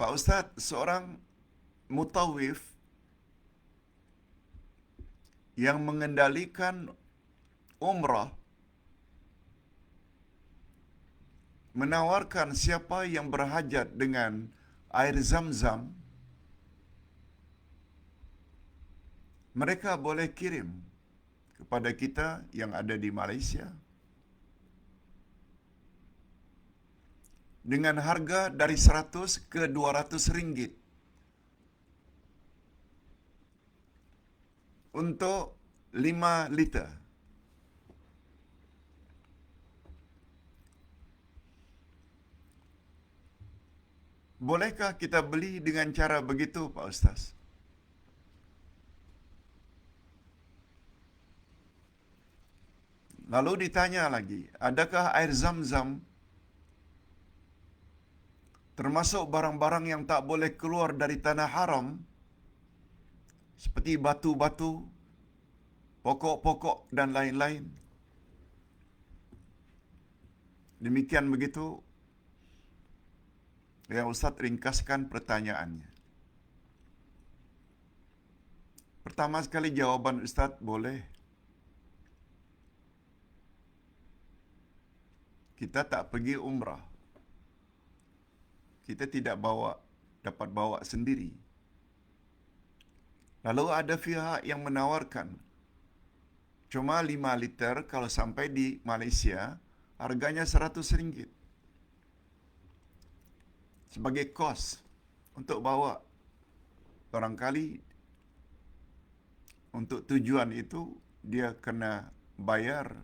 Pak Ustaz, seorang mutawif yang mengendalikan umrah menawarkan siapa yang berhajat dengan air zam-zam, mereka boleh kirim kepada kita yang ada di Malaysia dengan harga dari 100 ke 200 ringgit untuk 5 liter. Bolehkah kita beli dengan cara begitu, Pak Ustaz? Lalu ditanya lagi, adakah air zam-zam termasuk barang-barang yang tak boleh keluar dari tanah haram seperti batu-batu, pokok-pokok dan lain-lain. Demikian begitu yang Ustaz ringkaskan pertanyaannya. Pertama sekali jawaban Ustaz boleh. Kita tak pergi umrah. Kita tidak bawa dapat bawa sendiri. Lalu ada pihak yang menawarkan cuma 5 liter kalau sampai di Malaysia harganya 100 ringgit. Sebagai kos untuk bawa barangkali untuk tujuan itu dia kena bayar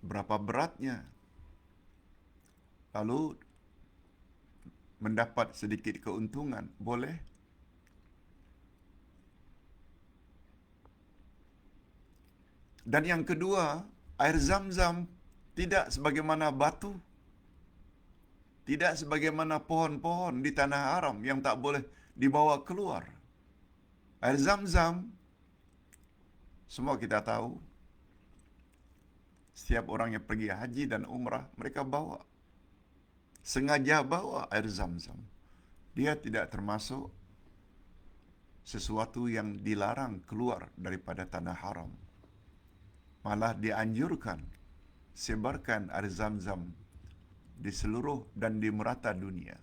berapa beratnya. Lalu mendapat sedikit keuntungan, boleh? Dan yang kedua, air zam-zam tidak sebagaimana batu. Tidak sebagaimana pohon-pohon di tanah haram yang tak boleh dibawa keluar. Air zam-zam, semua kita tahu, setiap orang yang pergi haji dan umrah, mereka bawa. Sengaja bawa air zam-zam. Dia tidak termasuk sesuatu yang dilarang keluar daripada tanah haram. Malah dianjurkan sebarkan air zam-zam di seluruh dan di merata dunia.